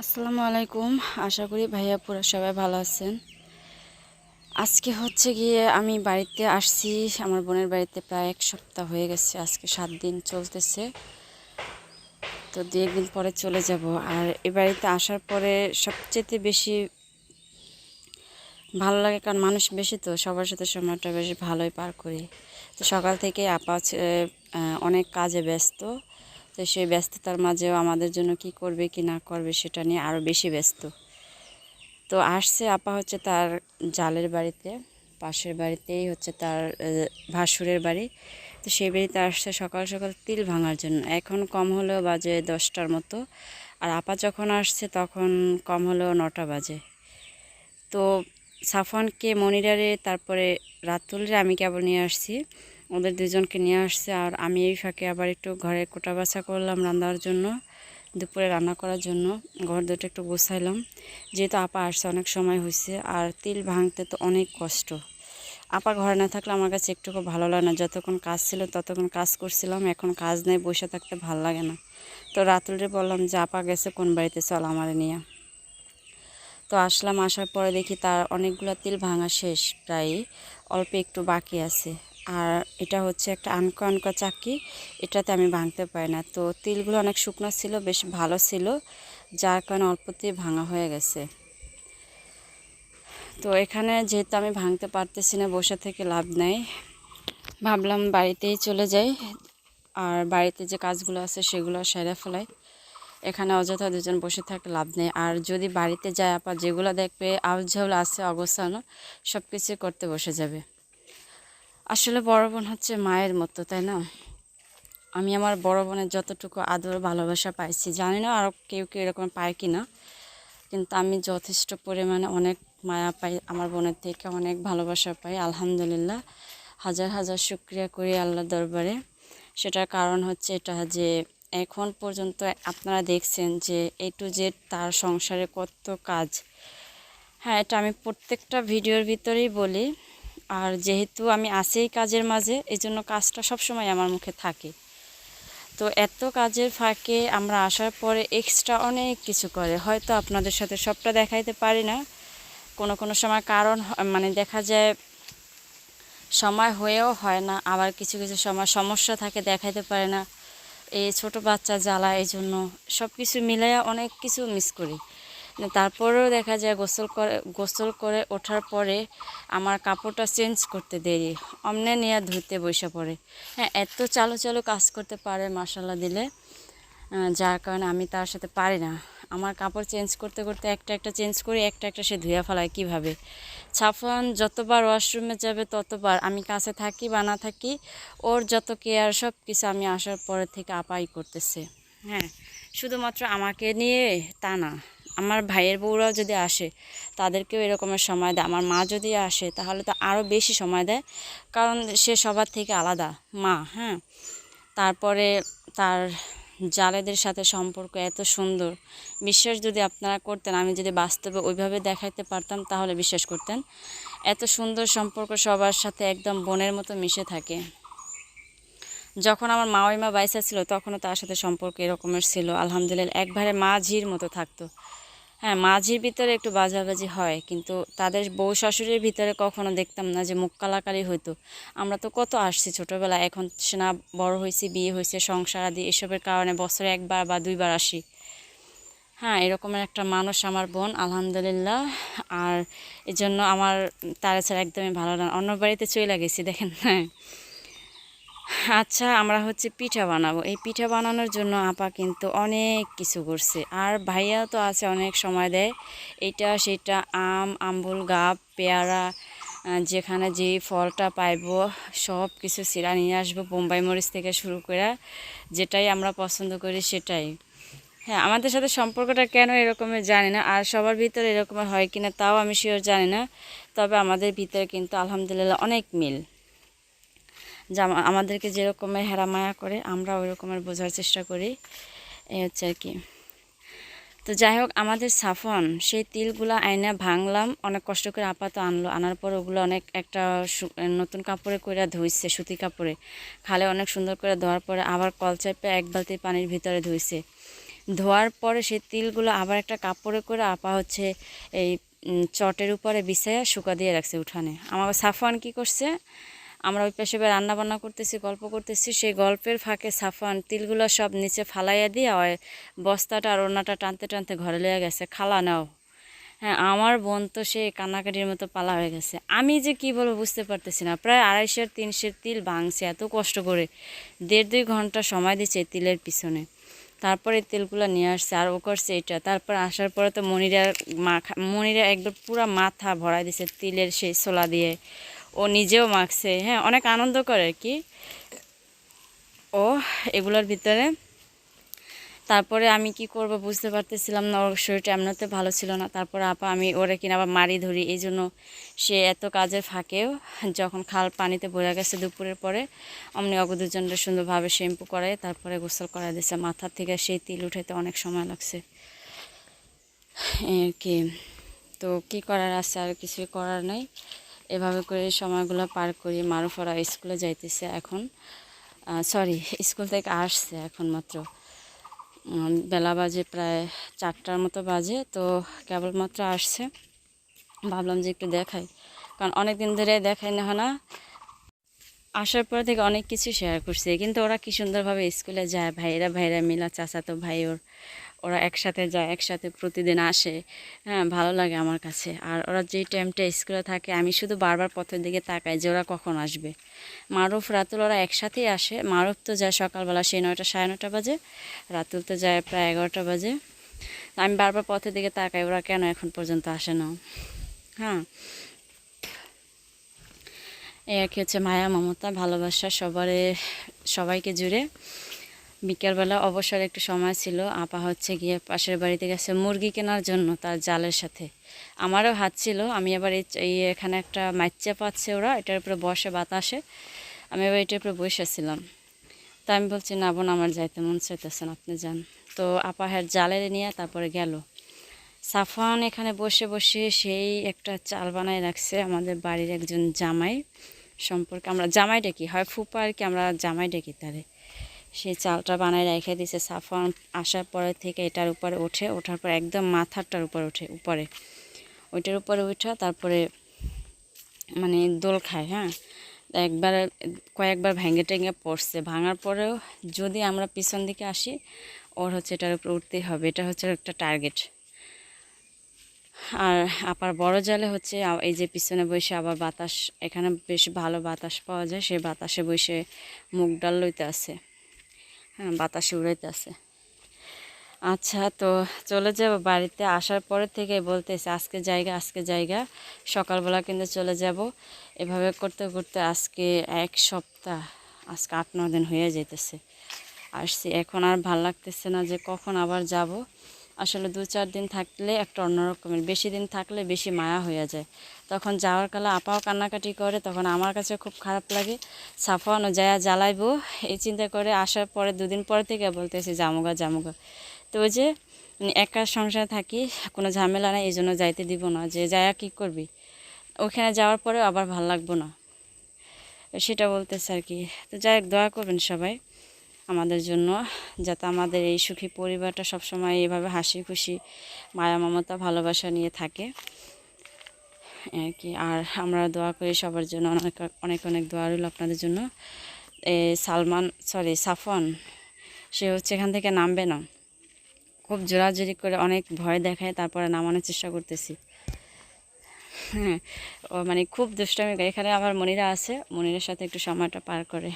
আসসালামু আলাইকুম। আশা করি ভাইয়া পুরা সবাই ভালো আছেন। আজকে হচ্ছে গিয়ে আমি বাড়িতে আসছি। আমার বোনের বাড়িতে প্রায় এক সপ্তাহ হয়ে গেছে। আজকে সাত দিন চলতেছে। তো দু একদিন পরে চলে যাব। আর এ বাড়িতে আসার পরে সবচেয়ে বেশি ভালো লাগে, কারণ মানুষ বেশি তো, সবার সাথে সময়টা বেশ ভালোই পার করি। তো সকাল থেকে আপা অনেক কাজে ব্যস্ত। তো সেই ব্যস্ততার মাঝেও আমাদের জন্য কি করবে, কি না করবে সেটা নিয়ে আরও বেশি ব্যস্ত। তো আসছে আপা হচ্ছে তার জালের বাড়িতে, পাশের বাড়িতেই হচ্ছে তার ভাসুরের বাড়ি। তো সেই বাড়িতে আসছে সকাল সকাল তিল ভাঙার জন্য। এখন কম হলেও বাজে দশটার মতো। আর আপা যখন আসছে তখন কম হলেও নটা বাজে। তো সাফনকে মনিরারে, তারপরে রাতুলরে আমি কেবল নিয়ে আসছি। ওদের দুজনকে নিয়ে আসছে আর আমি এই ফাঁকে আবার একটু ঘরে কোটা বাছা করলাম রান্নার জন্য, দুপুরে রান্না করার জন্য। ঘর দুটো একটু গোছাইলাম। যেহেতু আপা আসছে, অনেক সময় হয়েছে আর তিল ভাঙতে তো অনেক কষ্ট। আপা ঘরে না থাকলে আমার কাছে একটুকু ভালো লাগে না। যতক্ষণ কাজ ছিল ততক্ষণ কাজ করছিলাম, এখন কাজ নেই, বসে থাকতে ভালো লাগে না। তো রাতুলরে বললাম যে, আপা গেছে কোন বাড়িতে? চল আমার নিয়ে তো আসলাম, আসার পরে দেখি তার অনেকগুলো তিল ভাঙা শেষ, প্রায় অল্প একটু বাকি আছে। আর এটা হচ্ছে একটা আনকা আনকা চাকি। এটাতে আমি ভাঙতে পারি না। তো তিলগুলো অনেক শুকনো ছিল, বেশ ভালো ছিল। যার কারণে অল্পতেই ভাঙা হয়ে গেছে। তো এখানে যেহেতু আমি ভাঙতে পারতেছি না, বসে থেকে লাভ নেই। ভাবলাম বাড়িতেই চলে যাই। আর বাড়িতে যে কাজগুলো আছে, সেগুলো সেরে ফেলাই। এখানে অযথা দুজন বসে থাকলে লাভ নেই। আর যদি বাড়িতে যায় আপা, যেগুলো দেখবে আউঝাউল আছে অবস্থানও সব কিছু করতে বসে যাবে। আসলে বড় বোন হচ্ছে মায়ের মতো, তাই না? আমি আমার বড় বোনের যতটুকু আদর, ভালোবাসা পাইছি, জানি না আর কেউ কেউ এরকম পায় কি না কিন্তু আমি যথেষ্ট পরিমাণে অনেক মায়া পাই, আমার বোনের থেকে অনেক ভালোবাসা পাই, আলহামদুলিল্লাহ। হাজার হাজার শুক্রিয়া করি আল্লাহ দরবারে। সেটার কারণ হচ্ছে এটা যে এখন পর্যন্ত আপনারা দেখছেন যে এ টু জেড তার সংসারে কত কাজ। হ্যাঁ এটা আমি প্রত্যেকটা ভিডিওর ভিতরেই বলি আর যেহেতু আমি আছি কাজের মাঝে এই জন্য কাজটা সবসময় আমার মুখে থাকে। তো এত কাজের ফাঁকে আমরা আসার পরে এক্সট্রা অনেক কিছু করে। হয়তো আপনাদের সাথে সবটা দেখাইতে পারি না। কোনো কোনো সময় কারণ মানে দেখা যায় সময় হয়েও হয় না, আবার কিছু কিছু সময় সমস্যা থাকে দেখাইতে পারে না। এই ছোট বাচ্চা জ্বালা এই জন্য সব কিছু মিলাইয়া অনেক কিছু মিস করি। তারপরেও দেখা যায় গোসল করে গোসল করে ওঠার পরে আমার কাপড়টা চেঞ্জ করতে দেরি। অমনে নিয়ে ধুতে বসে পড়ে। হ্যাঁ এত চালু চালু কাজ করতে পারে মশালা দিলে যার কারণে আমি তার সাথে পারি না। আমার কাপড় চেঞ্জ করতে করতে একটা একটা চেঞ্জ করি, একটা একটা সে ধুয়ে ফেলায় কীভাবে? ছাফন যতবার ওয়াশরুমে যাবে ততবার। আমি কাছে থাকি বা না থাকি, ওর যত কেয়ার সব কিছু আমি আসার পরে থেকে আপাই করতেছে। হ্যাঁ শুধুমাত্র আমাকে নিয়ে তা না। আমার ভাইয়ের বউরাও যদি আসে, তাদেরকেও এরকমের সময় দেয়। আমার মা যদি আসে, তাহলে তো আরও বেশি সময় দেয়। কারণ সে সবার থেকে আলাদা, মা হ্যাঁ? তারপরে তার জালেদের সাথে সম্পর্ক এত সুন্দর। বিশ্বাস যদি আপনারা করতেন, আমি যদি বাস্তবে ওইভাবে দেখাইতে পারতাম, তাহলে বিশ্বাস করতেন। এত সুন্দর সম্পর্ক সবার সাথে একদম বোনের মতো মিশে থাকে। যখন আমার মা ওই মা বাইসা ছিল, তখনও তার সাথে সম্পর্ক এরকমের ছিল। আলহামদুলিল্লাহ একবারে মাঝির মতো থাকতো। হ্যাঁ মাঝির ভিতরে একটু বাজাবাজি হয়, কিন্তু তাদের বউ শাশুড়ির ভিতরে কখনো দেখতাম না যে মুখ কালাকালি হইতো। আমরা তো কত আসছি ছোটোবেলায়, এখন না বড় হয়েছি বিয়ে হয়েছে সংসার আদি এসবের কারণে বছরে একবার বা দুইবার আসি। হ্যাঁ এরকমের একটা মানুষ আমার বোন, আলহামদুলিল্লাহ। আর এই জন্য আমার, তারা ছাড়া একদমই ভালো না। অন্য বাড়িতে চলে গেছি, দেখেন। হ্যাঁ আচ্ছা আমরা হচ্ছে পিঠা বানাবো। এই পিঠা বানানোর জন্য আপা কিন্তু অনেক কিছু করছে। আর ভাইয়া তো আছে, অনেক সময় দেয়। এটা, সেটা, আম, আম্বুল, গাব, পেয়ারা যেখানে যে ফলটা পাইবো, সব কিছু সিরা নিয়ে আসব বোম্বাই মরিচ থেকে শুরু করে, যেটাই আমরা পছন্দ করি সেটাই। হ্যাঁ আমাদের সাথে সম্পর্কটা কেন এরকমের জানি না, আর সবার ভিতরে এরকমের হয় কিনা তাও আমি শিওর জানি না। তবে আমাদের ভিতরে কিন্তু আলহামদুলিল্লাহ অনেক মিল। যা আমাদেরকে যেরকমের হেরা মায়া করে আমরা ওই রকমের বোঝার চেষ্টা করি। এই হচ্ছে আর কি। তো যাই হোক, আমাদের সাফন সেই তিলগুলো আয়না ভাঙলাম, অনেক কষ্ট করে আপাত আনলো। আনার পর ওগুলো অনেক একটা নতুন কাপড়ে করে ধুইছে, সুতি কাপড়ে। খালে অনেক সুন্দর করে ধোয়ার পরে আবার কল চাপে এক বালতি পানির ভিতরে ধুইছে। ধোয়ার পরে সেই তিলগুলো আবার একটা কাপড়ে করে আপা হচ্ছে এই চটের উপরে বিছাইয়া শুকা দিয়ে রাখছে উঠানে। আমার সাফওয়ান কি করছে? আমরা ওই পাশে রান্না বান্না করতেছি, গল্প করতেছি, সেই গল্পের ফাঁকে সাফান তিলগুলো সব নিচে ফালাইয়া দিয়ে বস্তাটা আর ওনাটা টানতে টানতে ঘরে লেগে গেছে, খালা নাও। হ্যাঁ আমার বোন তো সে কান্নাকাটির মতো পালা হয়ে গেছে। আমি যে কি বলব বুঝতে পারতেছি না, প্রায় আড়াইশের, তিনশের তিল ভাঙছে, এত কষ্ট করে। দেড় দুই ঘণ্টা সময় দিচ্ছে তিলের পিছনে। তারপরে তেলগুলো নিয়ে আসছে আর ও করছে এটা। তারপর আসার পরে তো মনিরা মাখা, মনিরা একদম পুরো মাথা ভরাই দিছে তিলের সেই ছোলা দিয়ে। ও নিজেও মাখছে হ্যাঁ অনেক আনন্দ করে কি। ও, এগুলোর ভিতরে। তারপরে আমি কি করব বুঝতে পারতেছিলাম না, ওর শরীরটা এমনিতে ভালো ছিল না। তারপরে আপা, আমি ওরে কিনা আবার মারি ধরি, এই জন্য সে এত কাজের ফাঁকেও যখন খাল পানিতে ভরে গেছে দুপুরের পরে, অমনি অগ দুজনটা সুন্দরভাবে শ্যাম্পু করে তারপরে গোসল করা দিয়েছে মাথার থেকে সেই তিল উঠাইতে অনেক সময় লাগছে। আর কি, তো কি করার আছে? আর কিছুই করার নাই। এভাবে করে সময়গুলো পার করি মারুফরা স্কুলে যাইতেছে এখন। সরি স্কুল থেকে আসছে এখন মাত্র। বেলা বাজে প্রায় চারটার মতো বাজে, তো কেবলমাত্র আসছে। ভাবলাম যে একটু দেখাই, কারণ অনেক দিন ধরে দেখাই না হয় না আসার পর থেকে অনেক কিছু শেয়ার করছে, কিন্তু ওরা কি সুন্দরভাবে স্কুলে যায় ভাইরা ভাইরা মিলা, চাচাতো ভাই ওর ওরা একসাথে যায়, একসাথে প্রতিদিন আসে। হ্যাঁ ভালো লাগে আমার কাছে। আর ওরা যেই টাইমটা স্কুলে থাকে, আমি শুধু বারবার পথের দিকে তাকাই যে ওরা কখন আসবে। মারুফ, রাতুল ওরা একসাথেই আসে। মারুফ তো যায় সকালবেলা সেই নয়টা, সাড়ে নটা বাজে। রাতুল তো যায় প্রায় এগারোটা বাজে। আমি বারবার পথের দিকে তাকাই, ওরা কেন এখন পর্যন্ত আসে না? হ্যাঁ। এই কি হচ্ছে, মায়া, মমতা, ভালোবাসা সবারে, সবাইকে জুড়ে। বিকেলবেলা অবসর একটু সময় ছিল। আপা হচ্ছে গিয়ে পাশের বাড়িতে গেছে মুরগি কেনার জন্য তার জালের সাথে। আমারও হাত ছিল। আমি আবার এই এখানে একটা মাইচা পাচ্ছে ওরা, এটার উপরে বসে বাতাসে। আমি আবার এটার উপরে বসেছিলাম তা আমি বলছি, না বোন, আমার যাইতে মন চাইতেছেন আপনি যান। তো আপা হ্যাঁ জালের নিয়ে তারপরে গেল। সাফান এখানে বসে বসে সেই একটা চাল বানায় রাখছে আমাদের বাড়ির একজন জামাই সম্পর্কে। আমরা জামাই ডাকি হয় ফুপা আর কি? আমরা জামাই ডাকি তারে সেই চালটা বানায় রেখে দিছে। সাফান আসার পরে থেকে এটার উপরে ওঠে। ওঠার পর একদম মাথারটার উপরে ওঠে, উপরে। ওইটার উপরে উঠা তারপরে মানে দোল খায় হ্যাঁ? একবার, কয়েকবার ভেঙে টেঙে পড়ছে। ভাঙার পরেও যদি আমরা পিছন দিকে আসি, ওর হচ্ছে এটার উপরে উঠতেই হবে। এটা হচ্ছে একটা টার্গেট। আর আপার বড় জালে হচ্ছে এই যে পিছনে বসে আবার বাতাস, এখানে বেশ ভালো বাতাস পাওয়া যায়। সেই বাতাসে বসে মুগ ডাল লইতে আছে। হ্যাঁ বাতাসে উড়াইতে আছে আচ্ছা তো চলে যাব বাড়িতে। আসার পরে থেকে বলতেছে, আজকে জায়গা আজকে জায়গা। সকালবেলা কিন্তু চলে যাব। এভাবে করতে করতে আজকে এক সপ্তাহ, আজকে আট ন দিন হয়ে যেতেছে আসছি। এখন আর ভালো লাগতেছে না যে কখন আবার যাব। আসলে দু চার দিন থাকলে একটা অন্যরকমের বেশি দিন থাকলে বেশি মায়া হয়ে যায়। তখন যাওয়ার কালে আপাও কান্নাকাটি করে, তখন আমার কাছে খুব খারাপ লাগে। সাফানো যায় জ্বালাইবো। এই চিন্তা করে আসার পরে দুদিন পর থেকে বলতেছি জামুগা জামুগা তো ওই যে একা সংসারে থাকি, কোনো ঝামেলা নেই এই জন্য যাইতে দিব না। যে যায়া কী করবি? ওখানে যাওয়ার পরেও আবার ভালো লাগবো না। সেটা বলতেছে আর কি। তো যাই হোক, দোয়া করবেন সবাই। আমাদের জন্য, যাতে আমাদের এই সুখী পরিবারটা সবসময় এইভাবে হাসি খুশি, মায়া মমতা, ভালোবাসা নিয়ে থাকে। আর কি, আর আমরা দোয়া করি সবার জন্য অনেক অনেক অনেক দোয়া রইল আপনাদের জন্য। সালমান সরি সাফন সে হচ্ছে এখান থেকে নামবে না। খুব জোরাজোরি করে অনেক ভয় দেখায়, তারপরে নামানোর চেষ্টা করতেছি। হ্যাঁ মানে খুব দুষ্টামি এখানে আমার মনিরা আছে, মনিরের সাথে একটু সময়টা পার করে।